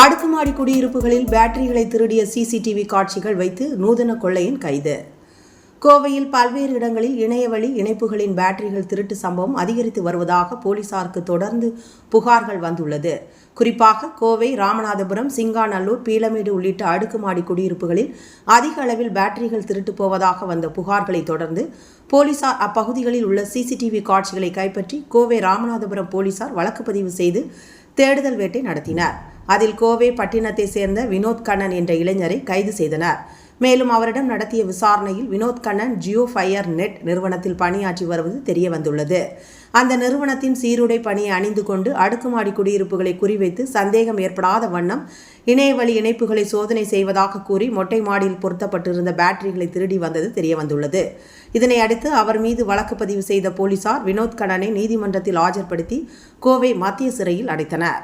அடுக்குமாடி குடியிருப்புகளில் பேட்டரிகளை திருடிய சிசிடிவி காட்சிகள் வைத்து நூதன கொள்ளையின் கைது. கோவையில் பல்வேறு இடங்களில் இணையவழி இணைப்புகளின் பேட்டரிகள் திருட்டு சம்பவம் அதிகரித்து வருவதாக போலீசாருக்கு தொடர்ந்து புகார்கள் வந்துள்ளது. குறிப்பாக கோவை ராமநாதபுரம் சிங்காநல்லூர் பீளமேடு உள்ளிட்ட அடுக்குமாடி குடியிருப்புகளில் அதிக அளவில் பேட்டரிகள் திருட்டு போவதாக வந்த புகார்களை தொடர்ந்து போலீசார் அப்பகுதிகளில் உள்ள சிசிடிவி காட்சிகளை கைப்பற்றி கோவை ராமநாதபுரம் போலீசார் வழக்கு பதிவு செய்து தேடுதல் வேட்டை நடத்தினர். அதில் கோவை பட்டினத்தை சேர்ந்த வினோத் கண்ணன் என்ற இளைஞரை கைது செய்தனர். மேலும் அவரிடம் நடத்திய விசாரணையில் வினோத் கண்ணன் ஜியோ ஃபயர் நெட் நிறுவனத்தில் பணியாற்றி வருவது தெரிய வந்துள்ளது அந்த நிறுவனத்தின் சீருடை பணியை அணிந்து கொண்டு அடுக்குமாடி குடியிருப்புகளை குறிவைத்து சந்தேகம் ஏற்படாத வண்ணம் இணையவழி இணைப்புகளை சோதனை செய்வதாக கூறி மொட்டை மாடியில் பொருத்தப்பட்டிருந்த பேட்டரிகளை திருடி வந்தது தெரிய வந்துள்ளது இதனை அடுத்து அவர் மீது வழக்கு பதிவு செய்த போலீசார் வினோத் கண்ணனை நீதிமன்றத்தில் ஆஜர்படுத்தி கோவை மத்திய சிறையில் அடைத்தனர்.